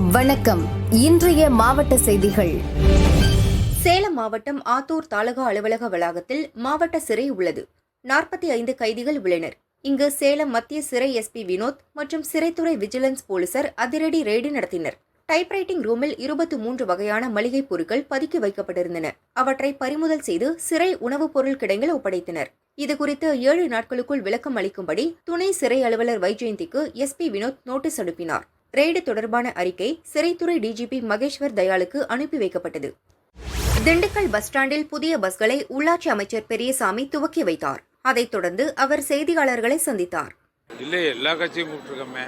வணக்கம். இன்றைய மாவட்ட செய்திகள். சேலம் மாவட்டம் ஆத்தூர் தாலுகா அலுவலக வளாகத்தில் மாவட்ட சிறை உள்ளது. நாற்பத்தி ஐந்து கைதிகள் உள்ளனர். இங்கு சேலம் மத்திய சிறை எஸ்பி வினோத் மற்றும் சிறைத்துறை விஜிலன்ஸ் போலீசார் அதிரடி ரெய்டு நடத்தினர். டைப்ரைட்டிங் ரூமில் இருபத்தி மூன்று வகையான மளிகைப் பொருட்கள் பதுக்கி வைக்கப்பட்டிருந்தன. அவற்றை பறிமுதல் செய்து சிறை உணவுப் பொருள் கிடங்கில் ஒப்படைத்தனர். இதுகுறித்து ஏழு நாட்களுக்குள் விளக்கம் அளிக்கும்படி துணை சிறை அலுவலர் வைஜெயந்திக்கு எஸ்பி வினோத் நோட்டீஸ் அனுப்பினார். ரெய்டு தொடர்பான அறிக்கை சிறைத்துறை டிஜிபி மகேஸ்வர் தயாளுக்கு அனுப்பி வைக்கப்பட்டது. திண்டுக்கல் பஸ் ஸ்டாண்டில் புதிய பஸ்களை உள்ளாட்சி அமைச்சர் பெரியசாமி துவக்கி வைத்தார். அதைத் தொடர்ந்து அவர் செய்தியாளர்களை சந்தித்தார். இல்லை எல்லா கட்சியும் கூப்பிட்டுருக்கோமே.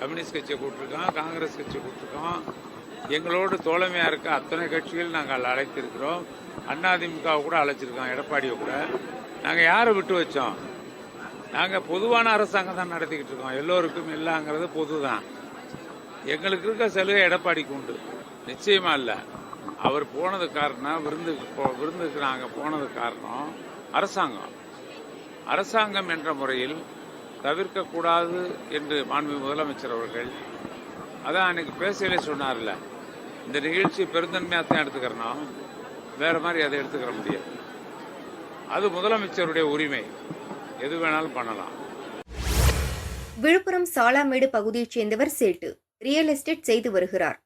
கம்யூனிஸ்ட் கட்சியை கூப்பிட்டுருக்கோம் காங்கிரஸ் கட்சியை கூப்பிட்ருக்கோம் எங்களோடு தோழமையாக இருக்க அத்தனை கட்சிகள் நாங்கள் அழைத்திருக்கிறோம். அதிமுகவை கூட அழைச்சிருக்கோம் எடப்பாடியை கூட. நாங்கள் யாரை விட்டு வச்சோம்? நாங்கள் பொதுவான அரசாங்கம் தான் நடத்திக்கிட்டு இருக்கோம். எல்லோருக்கும் இல்லைங்கிறது பொது தான் எங்களுக்கு இருக்க சலுகை எடப்பாடிக்கு உண்டு நிச்சயமா இல்லை. அவர் போனது காரணம் விருந்துக்கு போ விருந்துக்கு நாங்கள் போனது காரணம் அரசாங்கம். அரசாங்கம் என்ற முறையில் தவிர்க்கக்கூடாது என்று மாண்பு முதலமைச்சர் அவர்கள் அதான் அன்னைக்கு பேசையிலே சொன்னார்ல. இந்த நிகழ்ச்சி பெருந்தன்மையாக தான் எடுத்துக்கிறணும் வேற மாதிரி அதை எடுத்துக்கிற முடியாது. அது முதலமைச்சருடைய உரிமை. எது வேணாலும் பண்ணலாம். விழுப்புரம் சாலாமேடு பகுதியைச் சேர்ந்தவர் சேட்டு. ரியல் எஸ்டேட் செய்து வருகிறார்.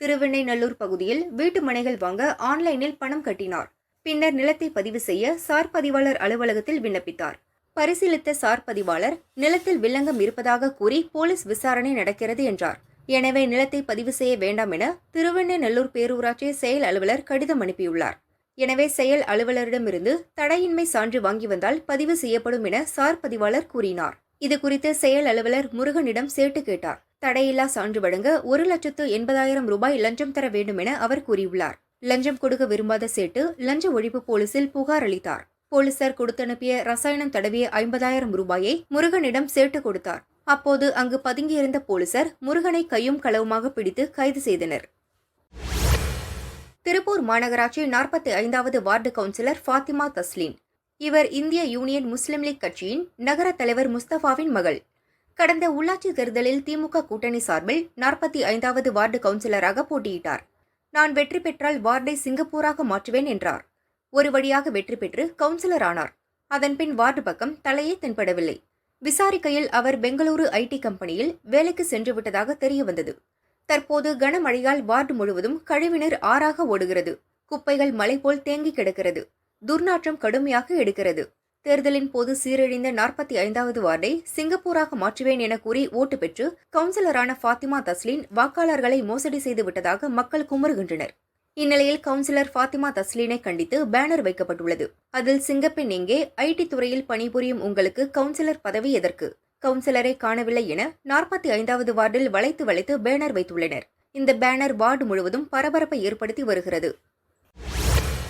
திருவெண்ணைநல்லூர் பகுதியில் வீட்டு மனைகள் வாங்க ஆன்லைனில் பணம் கட்டினார். பின்னர் நிலத்தை பதிவு செய்ய சார் பதிவாளர் அலுவலகத்தில் விண்ணப்பித்தார். பரிசீலித்த சார் பதிவாளர் நிலத்தில் வில்லங்கம் இருப்பதாக கூறி போலீஸ் விசாரணை நடக்கிறது என்றார். எனவே நிலத்தை பதிவு செய்ய வேண்டாம் என திருவெண்ணைநல்லூர் பேரூராட்சி செயல் அலுவலர் கடிதம் அனுப்பியுள்ளார். எனவே செயல் அலுவலரிடமிருந்து தடையின்மை சான்று வாங்கி வந்தால் பதிவு செய்யப்படும் என சார் பதிவாளர் கூறினார். இது குறித்து செயல் அலுவலர் முருகனிடம் சேட்டு கேட்டார். தடையில்லா சான்று வழங்க ஒரு லட்சத்து எண்பதாயிரம் ரூபாய் லஞ்சம் தர வேண்டும் என அவர் கூறியுள்ளார். லஞ்சம் கொடுக்க விரும்பாத சேட்டு லஞ்ச ஒழிப்பு போலீசில் புகார் அளித்தார். போலீசார் கொடுத்தனுப்பிய ரசாயனம் தடவிய ஐம்பதாயிரம் ரூபாயை முருகனிடம் சேட்டு கொடுத்தார். அப்போது அங்கு பதுங்கியிருந்த போலீசார் முருகனை கையும் களவுமாக பிடித்து கைது செய்தனர். திருப்பூர் மாநகராட்சி நாற்பத்தி ஐந்தாவது வார்டு கவுன்சிலர் ஃபாத்திமா தஸ்லீன். இவர் இந்திய யூனியன் முஸ்லிம் லீக் கட்சியின் நகர தலைவர் முஸ்தபாவின் மகள். கடந்த உள்ளாட்சி தேர்தலில் திமுக கூட்டணி சார்பில் நாற்பத்தி ஐந்தாவது வார்டு கவுன்சிலராக போட்டியிட்டார். நான் வெற்றி பெற்றால் வார்டை சிங்கப்பூராக மாற்றுவேன் என்றார். ஒரு வழியாக வெற்றி பெற்று கவுன்சிலர் ஆனார் அதன்பின் வார்டு பக்கம் தலையே தென்படவில்லை. விசாரிக்கையில் அவர் பெங்களூரு ஐடி கம்பெனியில் வேலைக்கு சென்று விட்டதாக தெரிய வந்தது தற்போது கனமழையால் வார்டு முழுவதும் கழிவுநீர் ஆறாக ஓடுகிறது குப்பைகள் மலை போல் தேங்கி கிடக்கிறது. துர்நாற்றம் கடுமையாக எடுக்கிறது. தேர்தலின் போது சீரழிந்த நாற்பத்தி ஐந்தாவது வார்டை சிங்கப்பூராக மாற்றுவேன் என கூறி ஓட்டு பெற்று கவுன்சிலரான ஃபாத்திமா தஸ்லீன் வாக்காளர்களை மோசடி செய்து விட்டதாக மக்கள் குமுறுகின்றனர். இந்நிலையில் கவுன்சிலர் ஃபாத்திமா தஸ்லீனை கண்டித்து பேனர் வைக்கப்பட்டுள்ளது. அதில் சிங்கப்பெண் எங்கே? ஐடி துறையில் பணிபுரியும் உங்களுக்கு கவுன்சிலர் பதவி எதற்கு கவுன்சிலரை காணவில்லை என நாற்பத்தி ஐந்தாவது வார்டில் வளைத்து வளைத்து பேனர் வைத்துள்ளனர். இந்த பேனர் வார்டு முழுவதும் பரபரப்பை ஏற்படுத்தி வருகிறது.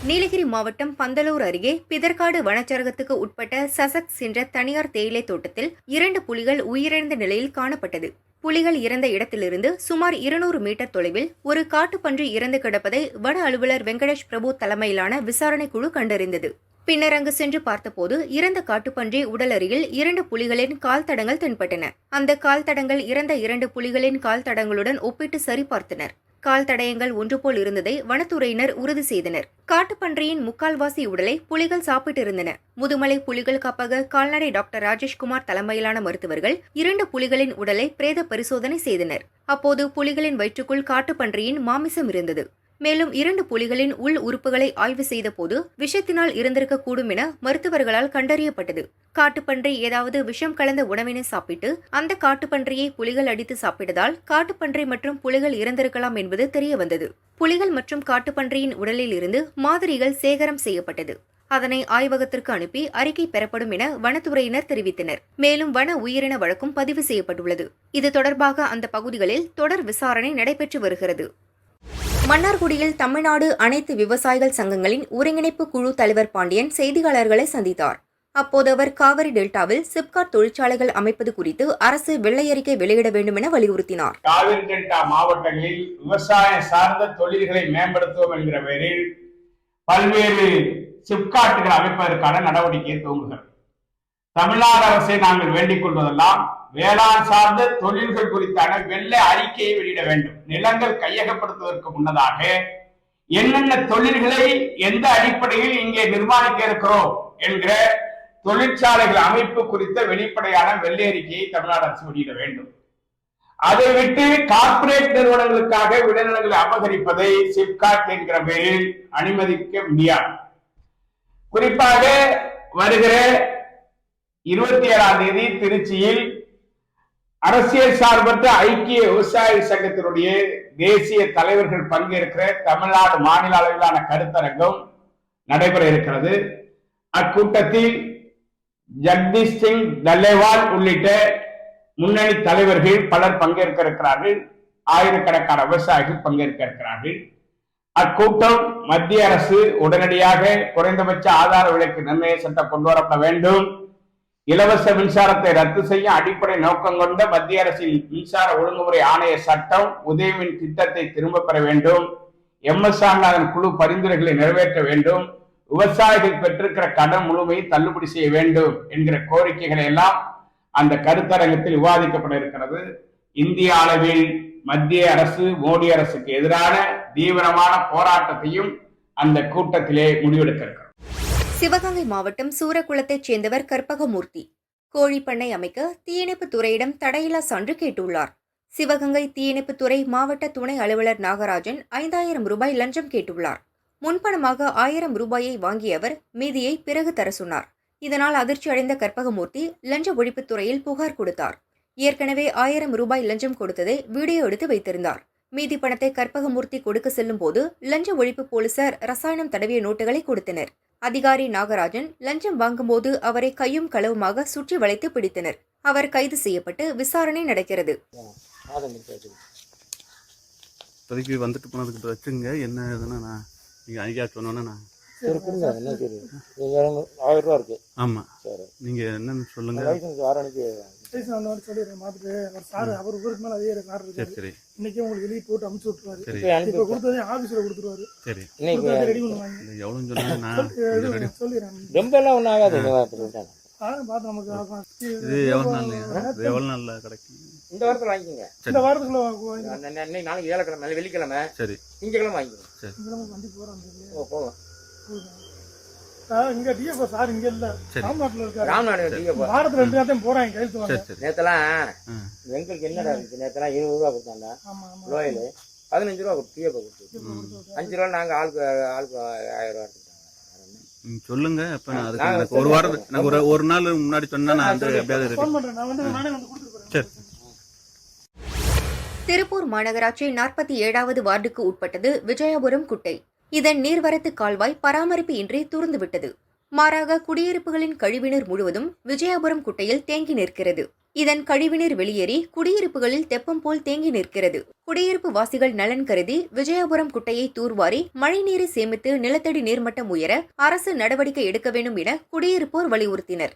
நீலகிரி மாவட்டம் பந்தலூர் அருகே பிதர்காடு வனச்சரகத்துக்கு உட்பட்ட சசக்ஸ் என்ற தனியார் தேயிலை தோட்டத்தில் இரண்டு புலிகள் உயிரிழந்த நிலையில் காணப்பட்டது. புலிகள் இறந்த இடத்திலிருந்து சுமார் இருநூறு மீட்டர் தொலைவில் ஒரு காட்டுப்பன்றி இறந்து கிடப்பதை வன அலுவலர் வெங்கடேஷ் பிரபு தலைமையிலான விசாரணை குழு கண்டறிந்தது. பின்னர் அங்கு சென்று பார்த்தபோது இறந்த காட்டுப்பன்றி உடல் அருகில் இரண்டு புலிகளின் கால் தடங்கள் தென்பட்டன. அந்த கால் தடங்கள் இறந்த இரண்டு புலிகளின் கால் தடங்களுடன் ஒப்பிட்டு சரிபார்த்தனர். கால் தடயங்கள் ஒன்று போல் இருந்ததை வனத்துறையினர் உறுதி செய்தனர். காட்டுப்பன்றியின் முக்கால்வாசி உடலை புலிகள் சாப்பிட்டிருந்தன. முதுமலை புலிகள் காப்பக கால்நடை டாக்டர் ராஜேஷ்குமார் தலைமையிலான மருத்துவர்கள் இரண்டு புலிகளின் உடலை பிரேத பரிசோதனை செய்தனர். அப்போது புலிகளின் வயிற்றுக்குள் காட்டுப்பன்றியின் மாமிசம் இருந்தது. மேலும் இரண்டு புலிகளின் உள் உறுப்புகளை ஆய்வு செய்தபோது விஷத்தினால் இருந்திருக்கக்கூடும் என மருத்துவர்களால் கண்டறியப்பட்டது. காட்டுப்பன்றி ஏதாவது விஷம் கலந்த உணவினை சாப்பிட்டு அந்த காட்டுப்பன்றியை புலிகள் அடித்து சாப்பிட்டதால் காட்டுப்பன்றி மற்றும் புலிகள் இறந்திருக்கலாம் என்பது தெரிய வந்தது புலிகள் மற்றும் காட்டுப்பன்றியின் உடலில் இருந்து மாதிரிகள் சேகரம் செய்யப்பட்டது. அதனை ஆய்வகத்திற்கு அனுப்பி அறிக்கை பெறப்படும் என வனத்துறையினர் தெரிவித்தனர். மேலும் வன உயிரின வழக்கும் பதிவு செய்யப்பட்டுள்ளது. இது தொடர்பாக அந்த பகுதிகளில் தொடர் விசாரணை நடைபெற்று வருகிறது. மன்னார்குடியில் தமிழ்நாடு அனைத்து விவசாயிகள் சங்கங்களின் ஒருங்கிணைப்பு குழு தலைவர் பாண்டியன் செய்தியாளர்களை சந்தித்தார். அப்போது அவர் காவிரி டெல்டாவில் சிப்காட் தொழிற்சாலைகள் அமைப்பது குறித்து அரசு வெள்ளை அறிக்கை வெளியிட வேண்டும் என வலியுறுத்தினார். காவிரி டெல்டா மாவட்டங்களில் விவசாயம் சார்ந்த தொழில்களை மேம்படுத்துவோம் என்கிற பெயரில் பல்வேறு சிப்காட்டுகள் அமைப்பதற்கான நடவடிக்கையை துவங்குகிறது. தமிழ்நாடு அரசை நாங்கள் வேண்டிக் கொள்வதெல்லாம் வேளாண் சார்ந்த தொழில்கள் குறித்தான வெள்ளை அறிக்கையை வெளியிட வேண்டும். நிலங்கள் கையகப்படுத்துவதற்கு முன்னதாக என்னென்ன தொழில்களை எந்த அடிப்படையில் இங்கே நிர்மாணிக்க இருக்கிறோம் என்கிற தொழிற்சாலைகள் அமைப்பு குறித்த வெளிப்படையான வெள்ளை அறிக்கையை தமிழ்நாடு அரசு வெளியிட வேண்டும். அதை விட்டு கார்ப்பரேட் நிறுவனங்களுக்காக விளைநிலங்களை அபகரிப்பதை சிப்காட் என்கிற பெயரில் அனுமதிக்க முடியாது. குறிப்பாக வருகிற இருபத்தி ஏழாம் தேதி திருச்சியில் அரசியல் சார்பற்ற ஐக்கிய விவசாய சங்கத்தினுடைய தேசிய தலைவர்கள் பங்கேற்கிற தமிழ்நாடு மாநில அளவிலான கருத்தரங்கம் நடைபெற இருக்கிறது. அக்கூட்டத்தில் ஜக்தீஷ் சிங் தல்லேவால் உள்ளிட்ட முன்னணி தலைவர்கள் பலர் பங்கேற்க இருக்கிறார்கள். ஆயிரக்கணக்கான விவசாயிகள் பங்கேற்க இருக்கிறார்கள். அக்கூட்டம் மத்திய அரசு உடனடியாக குறைந்தபட்ச ஆதார விலைக்கு நிர்ணய சட்டம் கொண்டு வரப்பட வேண்டும். இலவச மின்சாரத்தை ரத்து செய்ய அடிப்படை நோக்கம் கொண்ட மத்திய அரசின் மின்சார ஒழுங்குமுறை ஆணைய சட்டம் உதயவின் திட்டத்தை திரும்ப பெற வேண்டும். எம் எஸ் சாமிநாதன் குழு பரிந்துரைகளை நிறைவேற்ற வேண்டும். விவசாயிகள் பெற்றிருக்கிற கடன் முழுமையை தள்ளுபடி செய்ய வேண்டும் என்கிற கோரிக்கைகளை எல்லாம் அந்த கருத்தரங்கத்தில் விவாதிக்கப்பட இருக்கிறது. இந்திய அளவில் மத்திய அரசு மோடி அரசுக்கு எதிரான தீவிரமான போராட்டத்தையும் அந்த கூட்டத்திலே முடிவெடுக்க இருக்கிறோம் சிவகங்கை மாவட்டம் சூரக்குளத்தைச் சேர்ந்தவர் கற்பகமூர்த்தி. கோழிப்பண்ணை அமைக்க தீயணைப்புத் துறையிடம் தடையில்லா சான்று கேட்டுள்ளார். சிவகங்கை தீயணைப்புத் துறை மாவட்ட துணை அலுவலர் நாகராஜன் ஐந்தாயிரம் ரூபாய் லஞ்சம் கேட்டுள்ளார். முன்பணமாக ஆயிரம் ரூபாயை வாங்கிய அவர் மீதியை பிறகு தர சொன்னார். இதனால் அதிர்ச்சி அடைந்த கற்பகமூர்த்தி லஞ்ச ஒழிப்புத் துறையில் புகார் கொடுத்தார். ஏற்கனவே ஆயிரம் ரூபாய் லஞ்சம் கொடுத்ததை வீடியோ எடுத்து வைத்திருந்தார். மீதி பணத்தை கற்பகமூர்த்தி கொடுக்க செல்லும் போது லஞ்ச ஒழிப்பு போலீசார் ரசாயனம் தடவிய நோட்டுகளை கொடுத்தனர். அதிகாரி நாகராஜன் லஞ்சம் வாங்கும்போது அவரை கையும் களவுமாக சுற்றி வளைத்து பிடித்தனர். அவர் கைது செய்யப்பட்டு விசாரணை நடக்கிறது. இப்போதைக்கு வந்துட்டு போனதுக்கு வச்சுங்க என்ன இதுன்னா நான் நீங்கள் ஐயா சொன்னோன்னே நான் சரி கொடுங்க என்ன ஆயிரம் ரூபா இருக்கு. ஆமாம் சரி. நீங்கள் என்னன்னு சொல்லுங்கள் ஸ்டேஷன் சொல்லிடுறேன் பார்த்துட்டு அவர் சார் அவர் ஊருக்கு மேலே அதே கார் சரி இருக்காரு. சரி இன்னைக்கே உங்களுக்கு வெளியே போட்டு அமுச்சு விட்டுருவாரு. சரி. இப்போ கொடுத்ததே ஆஃபீஸில் கொடுத்துருவாரு. சரி. இன்னைக்கு ரெடி பண்ணுவாங்க. எவ்வளோன்னு சொல்லிடுறேன். ரொம்ப எல்லாம் ஒன்றும் ஆகாது. இது எவ்வளோ நாள் இது எவ்வளோ நாளில் கிடைக்கும் இந்த வாரத்தில் வாங்கிக்கோங்க. இந்த வாரத்துக்குள்ள நாளைக்கு ஏழக்கிழமை வெள்ளிக்கிழமை. சரி. திங்கக்கிழமை வாங்கிக்கோங்க. இங்கே வண்டி போகிறோம் ஓ போகலாம் சார் இங்கே டிஎஃப்ஓ சார் இங்கே இல்லை. சரி. ராம்நாட்டில் இருக்காரு. ராமநாடு டீ போ வாரத்தில் ரெண்டு நேரத்தையும் போகிறாங்க கையெழுத்து வாங்க சரி சரி. நேத்தெல்லாம் ஆ. எங்களுக்கு என்னடா இருந்துச்சு நேத்தெல்லாம் இருபது ரூபா கொடுத்தாங்க லோயல். பதினஞ்சு ரூபா கொடுத்து டீயை கொடுத்து. அஞ்சு ரூபா நாங்கள் ஆளுக்கு ஆளுக்கு ஆயிரம் ரூபா நான் அதுக்கு எனக்கு ஒரு வாரம் ஒரு ஒரு நாள் முன்னாடி நான் வந்து எப்படியாவது சரி. திருப்பூர் மாநகராட்சி நாற்பத்தி ஏழாவது வார்டுக்கு உட்பட்டது விஜயபுரம் குட்டை. இதன் நீர்வரத்து கால்வாய் பராமரிப்பு இன்றி தூர்ந்துவிட்டது மாறாக குடியிருப்புகளின் கழிவுநீர் முழுவதும் விஜயபுரம் குட்டையில் தேங்கி நிற்கிறது. இதன் கழிவுநீர் வெளியேறி குடியிருப்புகளில் தெப்பம் போல் தேங்கி நிற்கிறது. குடியிருப்பு வாசிகள் நலன் கருதி விஜயபுரம் குட்டையை தூர்வாரி மழைநீரை சேமித்து நிலத்தடி நீர்மட்டம் உயர அரசு நடவடிக்கை எடுக்க வேண்டும் என குடியிருப்போர் வலியுறுத்தினர்.